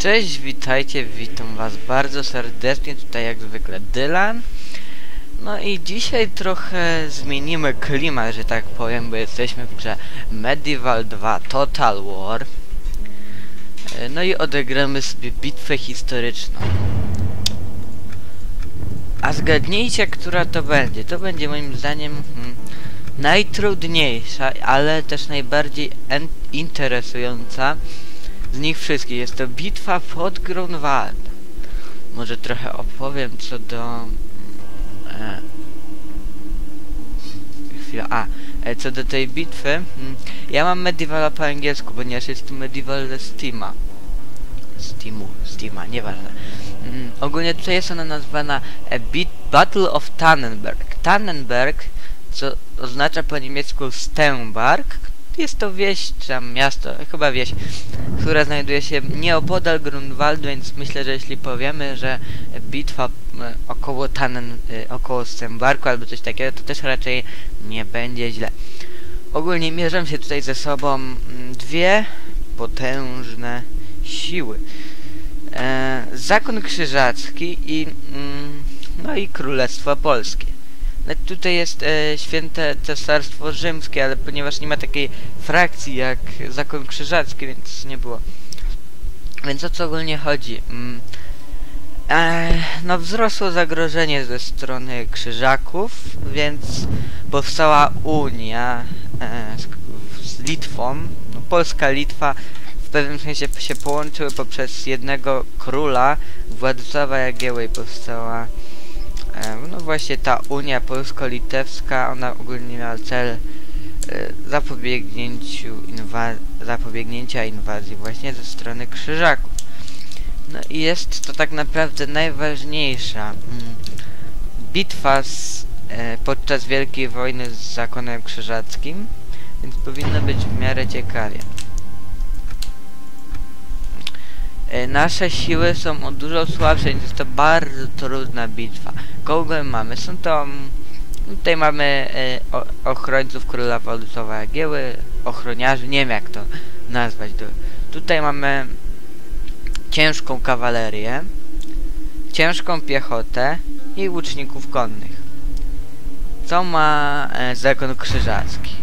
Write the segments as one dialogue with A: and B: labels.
A: Cześć, witajcie, witam was bardzo serdecznie, tutaj jak zwykle Dylan. No i dzisiaj trochę zmienimy klimat, że tak powiem, bo jesteśmy w grze Medieval 2 Total War. E, No i odegramy sobie bitwę historyczną. A zgadnijcie, która to będzie. To będzie moim zdaniem hmm, najtrudniejsza, ale też najbardziej interesująca z nich wszystkich. Jest to bitwa pod Grunwald. Może trochę opowiem co do... E, chwila, a, e, co do tej bitwy. mm, Ja mam Medievala po angielsku, ponieważ jest to Medieval ze Steama. Steamu, Steama, nieważne. Mm, ogólnie tutaj jest ona nazwana e, Bit Battle of Tannenberg. Tannenberg, co oznacza po niemiecku Stenbark, jest to wieś, czy tam miasto, chyba wieś, która znajduje się nieopodal Grunwaldu, więc myślę, że jeśli powiemy, że bitwa e, około Tannen, około Stenbarku albo coś takiego, to też raczej nie będzie źle. Ogólnie mierzą się tutaj ze sobą mm, dwie potężne siły. E, Zakon Krzyżacki i mm, no i Królestwo Polskie. No tutaj jest e, święte cesarstwo rzymskie, ale ponieważ nie ma takiej frakcji jak Zakon Krzyżacki, więc nie było. Więc o co ogólnie chodzi? Mm, e, no wzrosło zagrożenie ze strony Krzyżaków, więc powstała Unia e, z, z Litwą. No, Polska, Litwa w pewnym sensie się połączyły poprzez jednego króla, Władysława Jagiełły powstała właśnie ta Unia Polsko-Litewska, ona ogólnie miała cel e, zapobiegnięciu inwa zapobiegnięcia inwazji właśnie ze strony Krzyżaków. No i jest to tak naprawdę najważniejsza mm, bitwa z, e, podczas Wielkiej Wojny z Zakonem Krzyżackim, więc powinno być w miarę ciekawie. Nasze siły są dużo słabsze, więc jest to bardzo trudna bitwa. Kogo mamy? Są to... Tutaj mamy e, o, ochrońców króla Władysława Jagieły, ochroniarzy, nie wiem jak to nazwać. Tu- Tutaj mamy ciężką kawalerię, ciężką piechotę i łuczników konnych. Co ma e, zakon krzyżacki?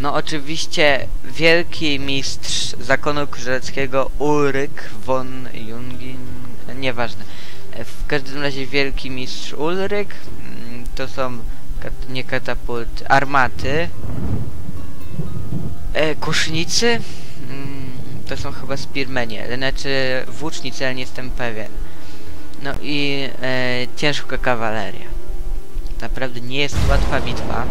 A: No oczywiście wielki mistrz zakonu krzyżackiego Ulryk von Jungin, nieważne. W każdym razie wielki mistrz Ulryk, mm, to są nie katapulty, armaty, e, kusznicy, mm, to są chyba spearmenie, znaczy włócznicy, ale nie jestem pewien. No i e, ciężka kawaleria. Naprawdę nie jest łatwa bitwa.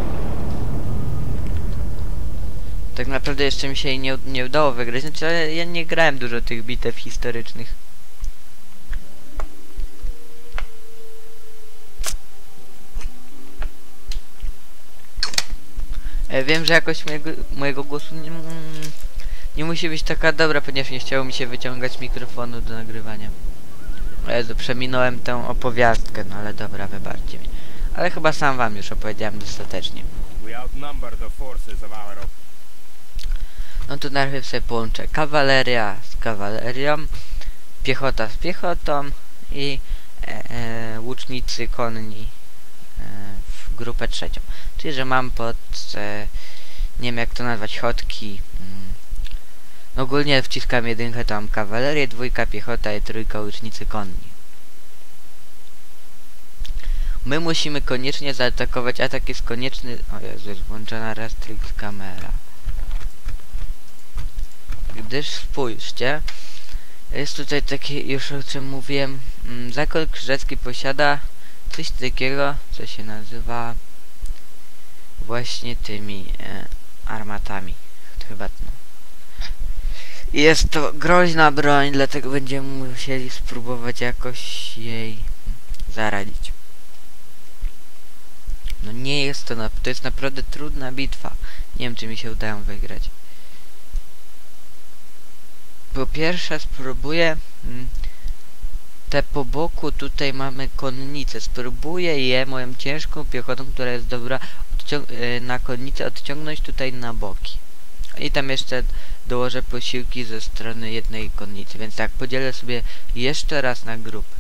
A: Tak naprawdę jeszcze mi się jej nie, nie udało wygrać, znaczy ale ja nie grałem dużo tych bitew historycznych. E, wiem, że jakość mojego, mojego głosu nie, mm, nie musi być taka dobra, ponieważ nie chciało mi się wyciągać mikrofonu do nagrywania. Jezu, przeminąłem tę opowiastkę, no ale dobra, wybaczcie mi. Ale chyba sam wam już opowiedziałem dostatecznie.
B: We outnumber the forces of our
A: No to najpierw sobie połączę kawaleria z kawalerią, piechota z piechotą i e, e, łucznicy konni e, w grupę trzecią. Czyli, że mam pod, e, nie wiem jak to nazwać, chodki. Mm, ogólnie wciskam jedynkę, to mam kawalerię, dwójka piechota i trójka łucznicy konni. My musimy koniecznie zaatakować, atak jest konieczny... O Jezu, jest włączona restrix kamera gdyż spójrzcie, jest tutaj takie, już o czym mówiłem, mm, Zakon Krzyżacki posiada coś takiego, co się nazywa właśnie tymi e, armatami. Chyba no. Jest to groźna broń, dlatego będziemy musieli spróbować jakoś jej zaradzić. No nie jest to, na, to jest naprawdę trudna bitwa. Nie wiem, czy mi się uda ją wygrać. Po pierwsze spróbuję mm, te po boku tutaj mamy konnicę. Spróbuję je moją ciężką piechotą, która jest dobra y, na konnicę odciągnąć tutaj na boki. I tam jeszcze dołożę posiłki ze strony jednej konnicy. Więc tak, podzielę sobie jeszcze raz na grupy.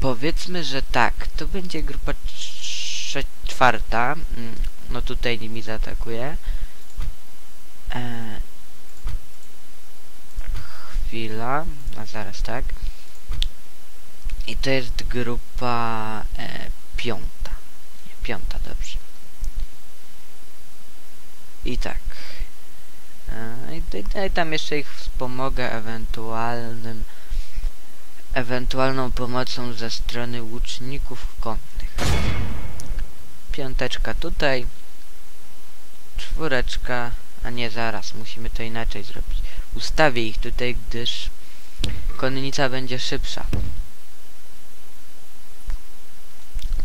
A: Powiedzmy, że tak, to będzie grupa czwarta. Mm, No tutaj nimi zaatakuje. E, chwila, a zaraz tak. I to jest grupa e, piąta. Nie, piąta, dobrze. I tak. E, i, i, I tam jeszcze ich wspomogę ewentualnym ewentualną pomocą ze strony łuczników konnych. Piąteczka tutaj. Czwóreczka. A nie, zaraz. Musimy to inaczej zrobić. Ustawię ich tutaj, gdyż konnica będzie szybsza.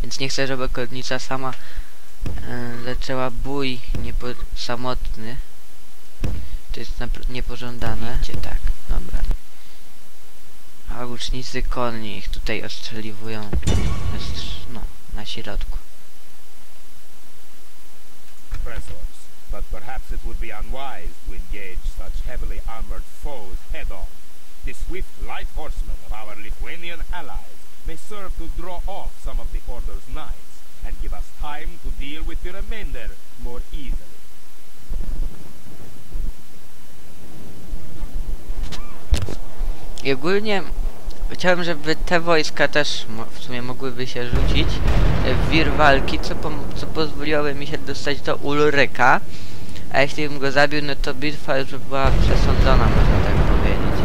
A: Więc nie chcę, żeby konnica sama e, zaczęła bój niepo samotny. To jest niepożądane. Idzie tak, dobra. A łucznicy konni ich tutaj ostrzeliwują. Ostrz- No, na środku.
B: Oppressors, but perhaps it would be unwise to engage such heavily armored foes head on. The swift light horsemen of our Lithuanian allies may serve to draw off some of the Order's knights and give us time to deal with the remainder more easily.
A: I ogólnie chciałem, żeby te wojska też w sumie mogłyby się rzucić wir walki, co, pom- co pozwoliłoby mi się dostać do Ulryka. A jeśli bym go zabił, no to bitwa już by była przesądzona, można tak powiedzieć.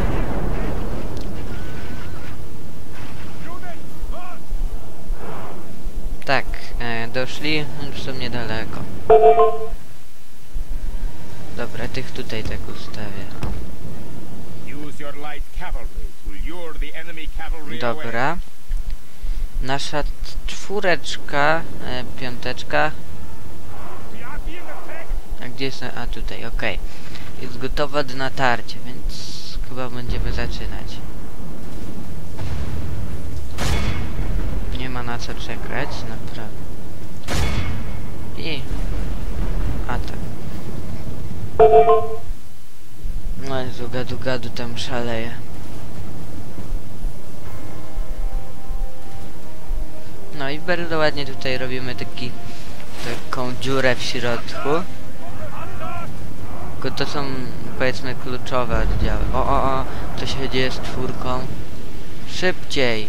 A: Tak, e, doszli, już są niedaleko. Dobra, tych tutaj tak ustawię. Dobra. Nasza czwóreczka, e, piąteczka. A gdzie jest? A tutaj, okej. Jest gotowa do natarcia, więc chyba będziemy zaczynać. Nie ma na co czekać, naprawdę. I... Atak. No Jezu, gadu gadu tam szaleje. I bardzo ładnie tutaj robimy taki taką dziurę w środku. Tylko to są powiedzmy kluczowe oddziały. O, o, o, co się dzieje z czwórką? Szybciej!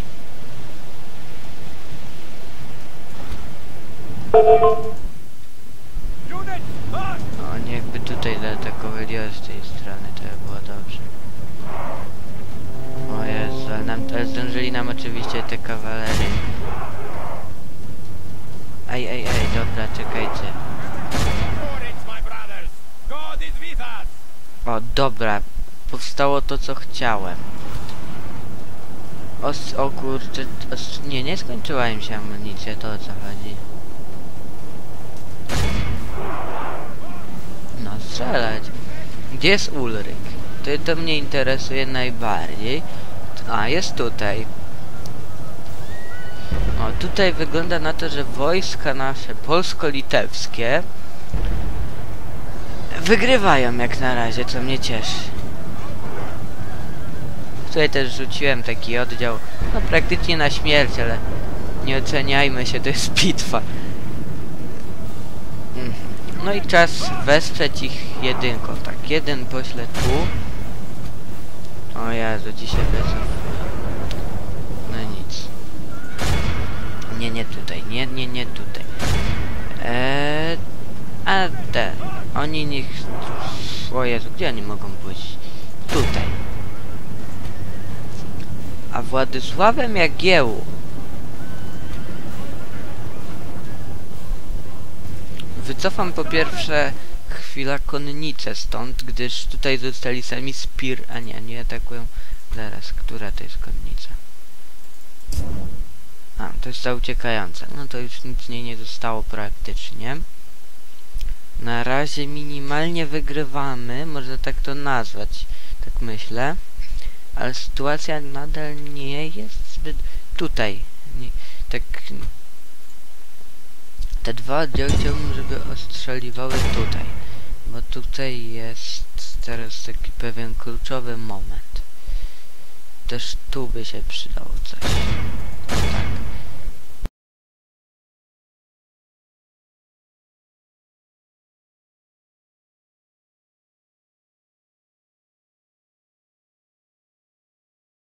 A: Oni jakby tutaj zaatakowali od tej strony, to by było dobrze. O Jezu, ale, nam, ale zdążyli nam oczywiście te kawalerie. Dobra, czekajcie. O, dobra. Powstało to, co chciałem. Os o kurczę, os nie, nie skończyła im się amunicja, to o co chodzi. No, strzelać. Gdzie jest Ulryk? To, to mnie interesuje najbardziej. A, jest tutaj. O, tutaj wygląda na to, że wojska nasze polsko-litewskie wygrywają jak na razie, co mnie cieszy. Tutaj też rzuciłem taki oddział, no praktycznie na śmierć, ale nie oceniajmy się, to jest bitwa. Mm. No i czas wesprzeć ich jedynką, tak, jeden poślę tu. O Jezu, dzisiaj wezmę. Oni niech... O Jezu, gdzie oni mogą pójść? Tutaj. A Władysławem Jagiełło Wycofam po pierwsze chwila konnicę stąd, gdyż tutaj zostali sami Spir... A nie, nie atakują... Zaraz, która to jest konnica? A, to jest ta uciekająca. No to już nic z niej nie zostało praktycznie. Na razie minimalnie wygrywamy, można tak to nazwać, tak myślę. Ale sytuacja nadal nie jest zbyt... Tutaj. Nie, tak... Te dwa oddziały chciałbym, żeby ostrzeliwały tutaj. Bo tutaj jest teraz taki pewien kluczowy moment. Też tu by się przydało coś.